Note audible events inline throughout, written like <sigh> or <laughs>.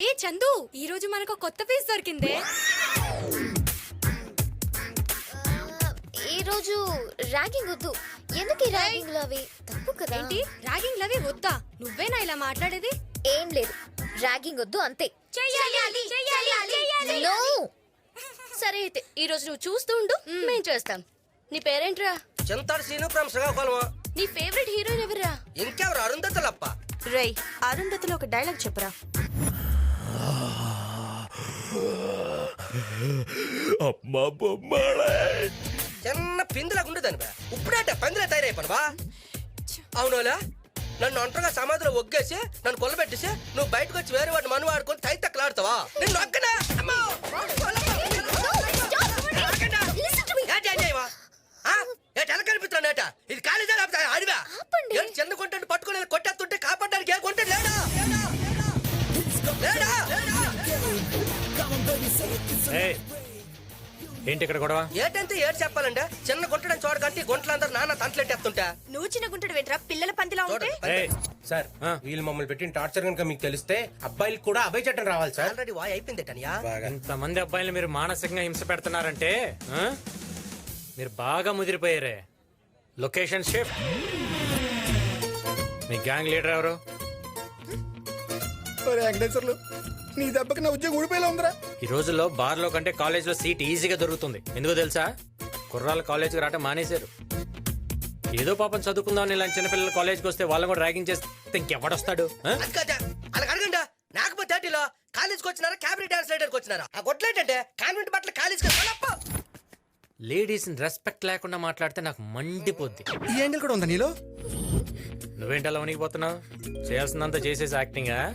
ఏ చందు ఈ రోజు మనకు కొత్త పీస్ దొరికిందే. ఈ రోజు ర్యాగింగ్ వద్దు. ఎందుకు ఈ ర్యాగింగ్ అవి? తప్పు కదా. ఏంటి? ర్యాగింగ్ లవి వద్దా? నువ్వేనా ఇలా మాట్లాడేది? ఏం లేదు. ర్యాగింగ్ వద్దు అంతే. చెయ్యాలి చెయ్యాలి No. సరే అయితే ఈ రోజు నువ్వు చూస్తూ ఉండు. మేం చేస్తాం. నీ పేరేంట్రా? చింతాడు సీను ఫ్రమ్ శ్రీకాకుళం నీ ఫేవరెట్ హీరోయిన్ ఎవరా ఇంకెవరు? అరుంధతులప్ప. రేయ్ అరుంధతిలో ఒక డైలాగ్ చెప్పురా? అమ్మా బొమ్మలే. చిన్న పిందులకు ఉండేదాని బా. ఇప్పుడేట పందిలా తయారైపోను బా. అవునోలా? నన్ను ఒంటరిగా సమాధిలో ఒగ్గేసి నన్ను కొల్లబెట్టేసి నువ్వు బయటకు వచ్చి వేరే వాడిని మను ఏంటి ఇక్కడ గొడవ? ఏటంటే ఏడు చెప్పాలంటే చిన్న గుంటడని చూడకంటే గుంటలందరూ నాన్న తంటలెట్టేస్తుంటా. నువ్వు చిన్న గుంటడు వెంట్రా? పిల్లల పందిలా ఉంటే? సార్ ఆ. వీళ్ళు మమ్మల్ని పెట్టిన టార్చర్ కనుక మీకు తెలిస్తే అబ్బాయిలకు కూడా అభయ చట్టం రావాలి సార్. ఆల్రెడీ వాయ్ అయిపోయిందేటనియా బాగా. ఇంతమంది అబ్బాయిలు మీరు మానసికంగా హింస పెడుతున్నారంటే? మీరు బాగా ముదిరిపోయారే. లొకేషన్ షిఫ్ట్ మీ గ్యాంగ్ లీడర్ ఎవరు? వెంకటేశ్వర్లు నీ దెబ్బకి నా ఉద్యోగం ఊడిపోయేలా ఉందిరా. ఈ రోజుల్లో బార్లో కంటే కాలేజ్లో సీట్ ఈజీగా దొరుకుతుంది. ఎందుకో తెలుసా? కుర్రాళ్ళు కాలేజ్కి రావటం మానేశారు. ఏదో పాపం చదువుకుందాం ఇలాంటి చిన్నపిల్లలు కాలేజ్కి వస్తే వాళ్ళని కూడా ర్యాగింగ్ చేస్తే ఇంకెవడొస్తాడు? ఆ? అలా అడగండి? నాకపోతే థర్టీలో కాలేజ్కి వచ్చినారా? క్యాబరీ డాన్స్ రైడర్కి వచ్చినారా? ఆ గొట్లేటంటే కాన్వెంట్ బట్టలు కాలేజ్కి వెళ్ళప్ప. లేడీస్ రెస్పెక్ట్ లేకుండా మాట్లాడితే నాకు మండిపోద్ది. ఈ యాంగిల్ కూడా ఉందా నీలో? నువ్వేంటి అలా వణికిపోతున్నావు? చేయాల్సిందంతా చేసేసి యాక్టింగా?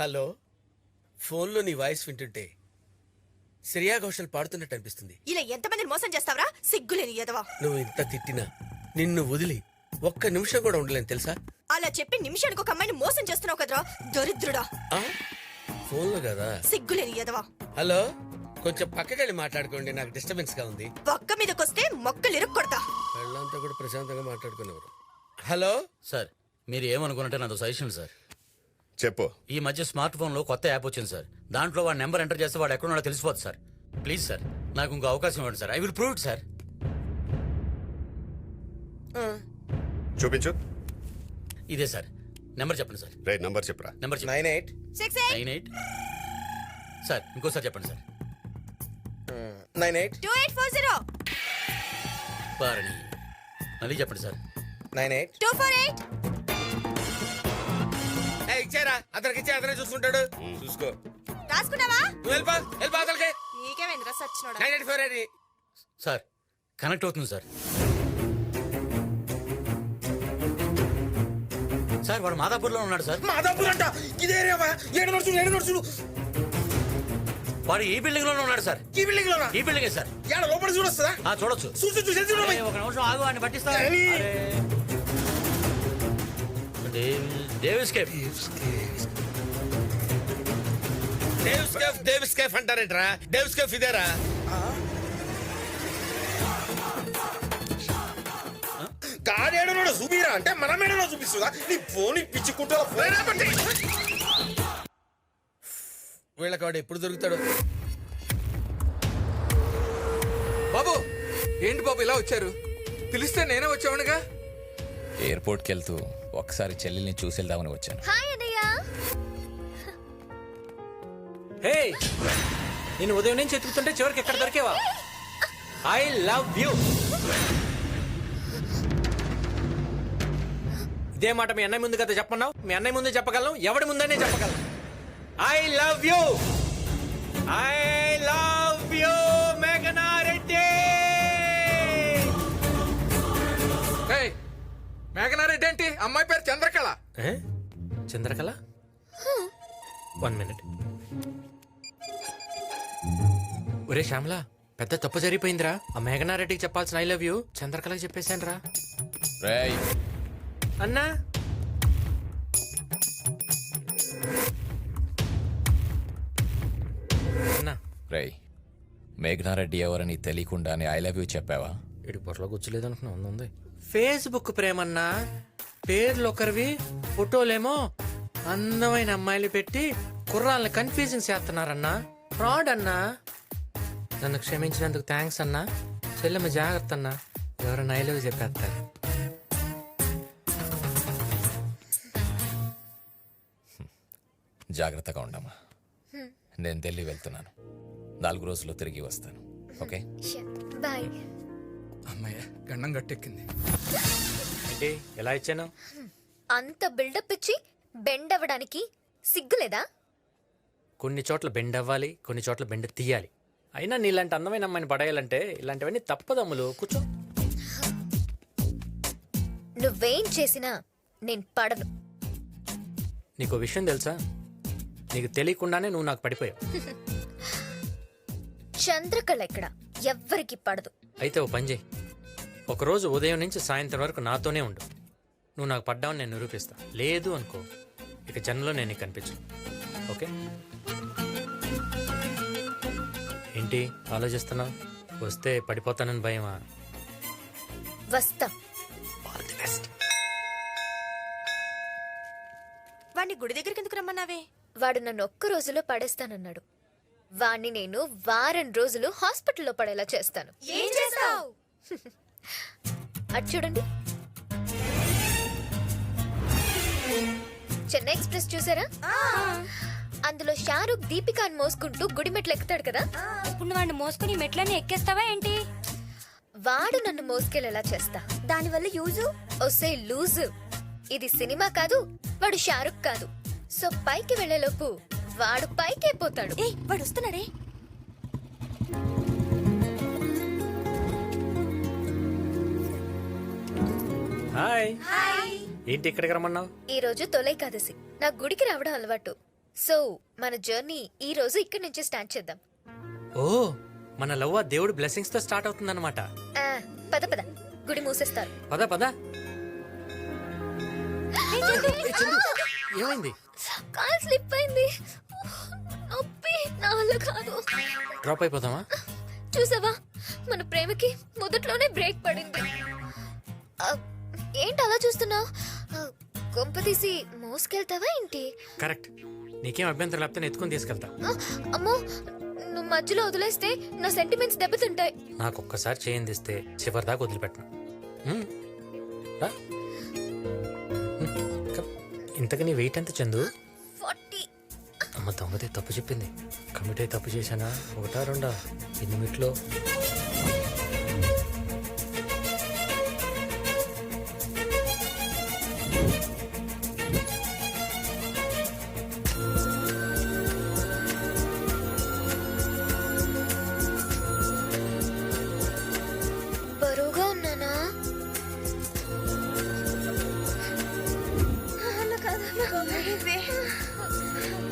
హలో ఫోన్లో నీ వాయిస్ వింటుంటే శ్రేయా ఘోషల్ పాడుతున్నట్టు అనిపిస్తుంది. ఇలా ఎంతమందిని మోసం చేస్తావరా? సిగ్గులేని ఎదవా నువ్వు ఇంత తిట్టినా నిన్ను వదిలి ఒక్క నిమిషం కూడా ఉండలేను తెలుసా? అలా చెప్పి నిమిషానికి ఒక అమ్మాయిని మోసం చేస్తున్నావు కదరా? దరిద్రుడా. ఆ? ఫోన్లో కదా? సిగ్గులేని ఎదవా హలో కొంచెం పక్కకెళ్ళి మాట్లాడుకోండి నాకు డిస్టర్బెన్స్గా ఉంది. పక్క మీదకొస్తే మొక్కలు ఇరుక్కొడతా. వాళ్ళంతా కూడా ప్రశాంతంగా మాట్లాడుకునేవారు. హలో? సార్ మీరు ఏమనుకున్నట్టే నాది సజెషన్ సార్ చెప్పు. ఈ మధ్య స్మార్ట్ ఫోన్లో కొత్త యాప్ వచ్చింది సార్ దాంట్లో వాడి నెంబర్ ఎంటర్ చేస్తే వాడు ఎక్కడున్నాడో తెలిసిపోతుంది సార్ ప్లీజ్ సార్ నాకు ఇంకో అవకాశం ఇవ్వండి sir I will prove it sir చూపించు. ఇదే సార్ నెంబర్ చెప్పండి సార్ రైట్ నంబర్ చెప్పురా. Number nine eight nine eight sir ఇంకోసారి చెప్పండి sir nine eight two eight four zero మళ్ళీ చెప్పండి sir nine eight two four eight ఇచ్చారా? అతనికి ఇచ్చే అతనే చూసుకుంటాడు. చూసుకో. రాసుకున్నావా? నువ్వు వెళ్ళిపో వెళ్ళిపో అతనికి. నీకేమైందిరా సచ్చినోడా? Nine eight four eight sir connect అవుతుంది సార్. సార్ వాడు మాదాపూర్లో ఉన్నాడు సార్. మాదాపూర్ అంట? ఇదే ఏడు నడుచుడు ఏడు నడుచుడు వాడు ఈ బిల్డింగ్లోనే ఉన్నాడు సార్. ఈ బిల్డింగ్ లోనా ఈ బిల్డింగే సార్. ఏడ లోపల చూడొస్తుందా? ఆ, చూడొచ్చు. చూసి చూసి చూడు. ఒక నిమిషం ఆగు అని పట్టిస్తా? Davis cafe Davis cafe Davis cafe అంటారేంట్రా Davis cafe ఇదేరా తాడేడు చూపిరా అంటే మన మేడలో చూపిస్తుందా? నీ ఫోన్ పిచ్చి కుట్టాల ఫోన్. వీళ్ళకి వాడు ఎప్పుడు దొరుకుతాడు? బాబు ఏంటి బాబు ఇలా వచ్చారు? పిలిస్తే నేనే వచ్చావునుగా ఎయిర్పోర్ట్కి వెళ్తూ ఒకసారి చెల్లెల్ని చూసి వెళ్దామని వచ్చాను. హాయ్ అన్నయ్య. హే! నేను ఉదయం నుంచి ఎత్తుకుతుంటే చివరికి ఎక్కడ దొరికేవా? ఐ లవ్ యూ ఇదే మాట మీ అన్నయ్య ముందు కదా చెప్పన్నావు మీ అన్నయ్య ముందే చెప్పగలను ఎవడి ముందనే చెప్పగలను. I love you I love అమ్మాయి పేరు చంద్రకళ. ఏ? చంద్రకళ? One minute. ఒరే శ్యామల పెద్ద తప్పు జరిగిపోయిందిరా. ఆ మేఘనారెడ్డికి చెప్పాల్సిన ఐ లవ్ యూ చంద్రకళకి చెప్పేశాను రా. రేయ్. అన్నా? అన్నా? రేయ్ మేఘనారెడ్డి ఎవరని తెలియకుండానే ఐ లవ్ యూ చెప్పావా? ఇటు పొరలో కూర్చోలేదు అనుకున్నా ఉంది ఉంది. ఫేస్బుక్ ప్రేమన్నా? పేర్లు ఒకరివి ఫోటోలేమో అందమైన అమ్మాయిలు పెట్టి కుర్రాళ్ళని కన్ఫ్యూజింగ్ చేస్తున్నారన్నా. ఫ్రాడ్ అన్నా. నన్ను క్షమించినందుకు థ్యాంక్స్ అన్నా. చెల్లెమ్మ జాగ్రత్త అన్నా. ఎవరైనా ఐలవ్ చెప్పేస్తారు. జాగ్రత్తగా ఉండమ్మా. నేను ఢిల్లీ వెళ్తున్నాను. నాలుగు రోజుల్లో తిరిగి వస్తాను. ఓకే? బాయ్ అమ్మాయ గండం గట్టెక్కింది. ఏంటి? ఎలా ఇచ్చాను? అంత బిల్డప్ ఇచ్చి బెండ్ అవ్వడానికి సిగ్గులేదా? కొన్ని చోట్ల బెండ్ అవ్వాలి కొన్ని చోట్ల బెండ్ తీయాలి. అయినా నీలాంటి అందమైన అమ్మాయిని పడేయాలంటే ఇలాంటివన్నీ తప్పదమ్ములు కూర్చో. నువ్వేం చేసినా నేను పడను. నీకు విషయం తెలుసా? నీకు తెలియకుండానే నువ్వు నాకు పడిపోయావు. చంద్రకళ ఎక్కడ ఎవ్వరికి పడదు. అయితే ఓ పని చేయి. ఒకరోజు ఉదయం నుంచి సాయంత్రం వరకు నాతోనే ఉండు. నువ్వు నాకు పడ్డావని నేను నిరూపిస్తా. లేదు అనుకో. ఇక జన్మలో నేను కనిపించు ఓకే? ఏంటి? ఆలోచిస్తున్నా? వస్తే పడిపోతానని భయమా? వస్తా. ఆల్ ది బెస్ట్ వాడిని గుడి దగ్గరికి ఎందుకు రమ్మన్నావే? వాడు నన్ను ఒక్క రోజులో పడేస్తానన్నాడు. వాణ్ణి నేను వారం రోజులు హాస్పిటల్లో పడేలా చేస్తాను. ఏం చేస్తావు? <laughs> అటు చూడండి. చెన్నై ఎక్స్ప్రెస్ చూసారా? అందులో షారూక్ దీపికాని మోసుకుంటూ గుడిమెట్లు ఎక్కుతాడు కదా? ఇప్పుడు వాడిని మోసుకుని మెట్లని ఎక్కేస్తావా ఏంటి? వాడు నన్ను మోసుకెళ్ళేలా చేస్తా. దానివల్ల యూజు? ఒసే లూజు. ఇది సినిమా కాదు వాడు షారుఖ్ కాదు. సో పైకి వెళ్ళేలోపు వాడు పైకి అయిపోతాడు ఏ వాడు వస్తున్నాడే. హాయ్. ఏంటి ఇక్కడికి రమ్మన్నావు? ఈ రోజు తొలైకాదశి నా గుడికి రావడం అలవాటు. సో మన జర్నీ ఈ రోజు ఇక్కడి నుంచి స్టార్ట్ చేద్దాం. ఓ మన లవ్ ఆ దేవుడి బ్లెస్సింగ్స్తో స్టార్ట్ అవుతుందన్నమాట. ఆ, పద పద. గుడి మూసేస్తారు. పద పద. ఏ చందు, ఏమైంది? కాల్ స్లిప్ అయింది. నొప్పి. నా వల్ల కాదు. డ్రాప్ అయిపోదామా? చూసావా? మన ప్రేమకి మొదట్లోనే బ్రేక్ పడింది. ఏంటి అలా చూస్తున్నావు కొంప తీసి మోసుకెళ్తావా ఏంటి? కరెక్ట్. నీకేం అభ్యంతరం లేకపోతే ఎత్తుకొని తీసుకెళ్తా. అమ్మో నువ్వు మధ్యలో వదిలేస్తే నా సెంటిమెంట్స్ దెబ్బతింటాయి. నాకు ఒక్కసారి చేయందిస్తే చివరి దాకా వదిలిపెట్టను. ఇంతకు నీ వెయిట్ ఎంత చందు? అమ్మ దొంగతే తప్పు చెప్పింది. కమిటీ తప్పు చేశానా? ఒకటా రెండా? ఎన్ని మిట్లో Come on, baby.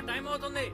టైం అవుతుంది.